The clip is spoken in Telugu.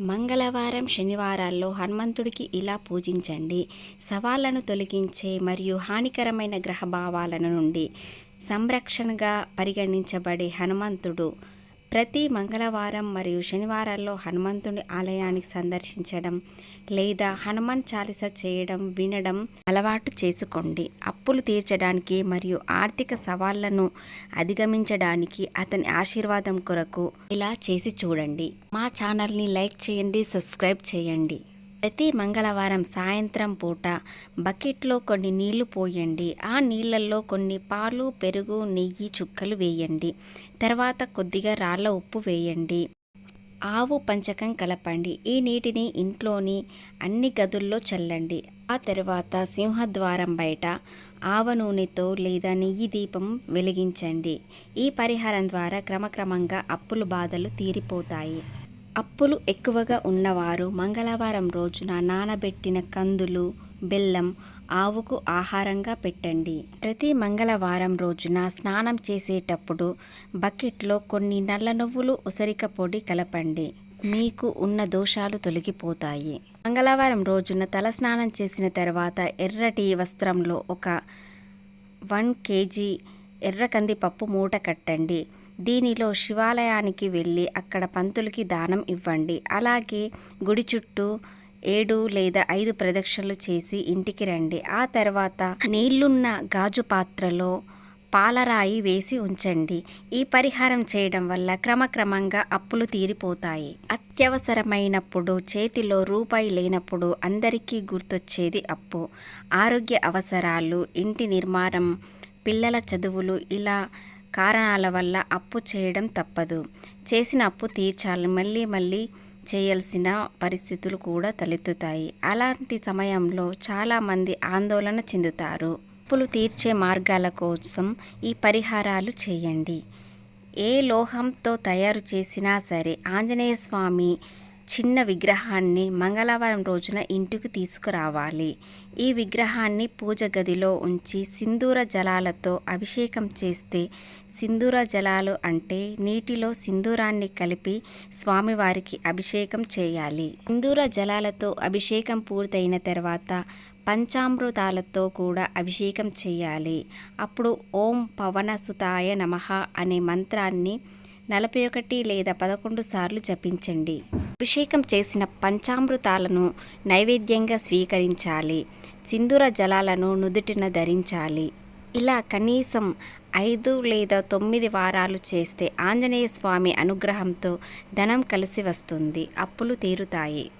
మంగళవారం శనివారాల్లో హనుమంతుడికి ఇలా పూజించండి. సవాళ్ళను తొలగించే మరియు హానికరమైన గ్రహభావాలను నుండి సంరక్షణగా పరిగణించబడే హనుమంతుడు. ప్రతి మంగళవారం మరియు శనివారాల్లో హనుమంతుడి ఆలయానికి సందర్శించడం లేదా హనుమాన్ చాలీస చేయడం వినడం అలవాటు చేసుకోండి. అప్పులు తీర్చడానికి మరియు ఆర్థిక సవాళ్ళను అధిగమించడానికి అతని ఆశీర్వాదం కొరకు ఇలా చేసి చూడండి. మా ఛానల్ని లైక్ చేయండి సబ్స్క్రైబ్ చేయండి. ప్రతి మంగళవారం సాయంత్రం పూట బకెట్లో కొన్ని నీళ్ళు పోయండి. ఆ నీళ్ళల్లో కొన్ని పాలు పెరుగు నెయ్యి చుక్కలు వేయండి. తర్వాత కొద్దిగా రాళ్ళ ఉప్పు వేయండి. ఆవు పంచకం కలపండి. ఈ నీటిని ఇంట్లోని అన్ని గదుల్లో చల్లండి. ఆ తర్వాత సింహద్వారం బయట ఆవ నూనెతో లేదా నెయ్యి దీపం వెలిగించండి. ఈ పరిహారం ద్వారా క్రమక్రమంగా అప్పులు బాధలు తీరిపోతాయి. అప్పులు ఎక్కువగా ఉన్నవారు మంగళవారం రోజున నానబెట్టిన కందులు బెల్లం ఆవుకు ఆహారంగా పెట్టండి. ప్రతి మంగళవారం రోజున స్నానం చేసేటప్పుడు బకెట్లో కొన్ని నల్ల నువ్వులు ఉసరిక పొడి కలపండి. మీకు ఉన్న దోషాలు తొలగిపోతాయి. మంగళవారం రోజున తల స్నానం చేసిన తర్వాత ఎర్రటి వస్త్రంలో ఒక వన్ కేజీ ఎర్ర కందిపప్పు మూట కట్టండి. దీనిలో శివాలయానికి వెళ్ళి అక్కడ పంతులకి దానం ఇవ్వండి. అలాగే గుడి చుట్టూ ఏడు లేదా ఐదు ప్రదక్షిణలు చేసి ఇంటికి రండి. ఆ తర్వాత నీళ్ళున్న గాజు పాత్రలో పాలరాయి వేసి ఉంచండి. ఈ పరిహారం చేయడం వల్ల క్రమక్రమంగా అప్పులు తీరిపోతాయి. అత్యవసరమైనప్పుడు చేతిలో రూపాయి లేనప్పుడు అందరికీ గుర్తొచ్చేది అప్పు. ఆరోగ్య అవసరాలు ఇంటి నిర్మాణం పిల్లల చదువులు ఇలా కారణాల వల్ల అప్పు చేయడం తప్పదు. చేసిన అప్పు తీర్చాలి. మళ్ళీ మళ్ళీ చేయాల్సిన పరిస్థితులు కూడా తలెత్తుతాయి. అలాంటి సమయంలో చాలామంది ఆందోళన చెందుతారు. అప్పులు తీర్చే మార్గాల కోసం ఈ పరిహారాలు చేయండి. ఏ లోహంతో తయారు చేసినా సరే ఆంజనేయ స్వామి చిన్న విగ్రహాన్ని మంగళవారం రోజున ఇంటికి తీసుకురావాలి. ఈ విగ్రహాన్ని పూజ గదిలో ఉంచి సింధూర జలాలతో అభిషేకం చేస్తే సింధూర జలాలు అంటే నీటిలో సింధూరాన్ని కలిపి స్వామివారికి అభిషేకం చేయాలి. సింధూర జలాలతో అభిషేకం పూర్తయిన తర్వాత పంచామృతాలతో కూడా అభిషేకం చేయాలి. అప్పుడు ఓం పవన సుతాయ నమః అనే మంత్రాన్ని నలభై ఒకటి లేదా పదకొండు సార్లు జపించండి. అభిషేకం చేసిన పంచామృతాలను నైవేద్యంగా స్వీకరించాలి. సింధూర జలాలను నుదుటిన ధరించాలి. ఇలా కనీసం ఐదు లేదా తొమ్మిది వారాలు చేస్తే ఆంజనేయ స్వామి అనుగ్రహంతో ధనం కలిసి వస్తుంది. అప్పులు తీరుతాయి.